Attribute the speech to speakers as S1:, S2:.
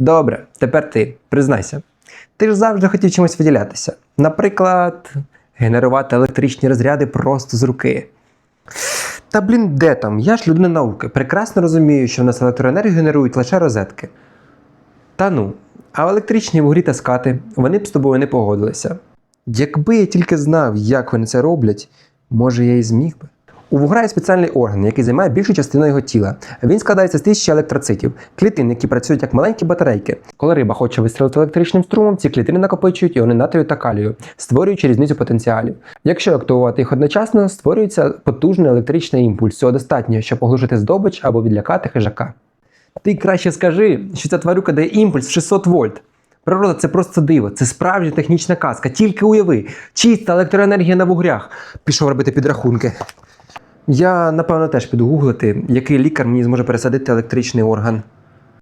S1: Добре, тепер ти, признайся. Ти ж завжди хотів чимось виділятися. Наприклад, генерувати електричні розряди просто з руки. Та блін, де там? Я ж людина науки. Прекрасно розумію, що в нас електроенергію генерують лише розетки. Та ну, а електричні вуглі та скати, вони б з тобою не погодилися. Якби я тільки знав, як вони це роблять, може я і зміг би. У вугра є спеціальний орган, який займає більшу частину його тіла. Він складається з тисячі електроцитів, клітин, які працюють як маленькі батарейки. Коли риба хоче вистрілити електричним струмом, ці клітини накопичують іони натрію та калію, створюючи різницю потенціалів. Якщо активувати їх одночасно, створюється потужний електричний імпульс. Цього достатньо, щоб поглушити здобич або відлякати хижака. Ти краще скажи, що ця тварюка дає імпульс в 600 вольт. Природа це просто диво, це справжня технічна казка. Тільки уяви, чиста електроенергія на вугрях. Пішов робити підрахунки. Я, напевно, теж піду гуглити, який лікар мені зможе пересадити електричний орган.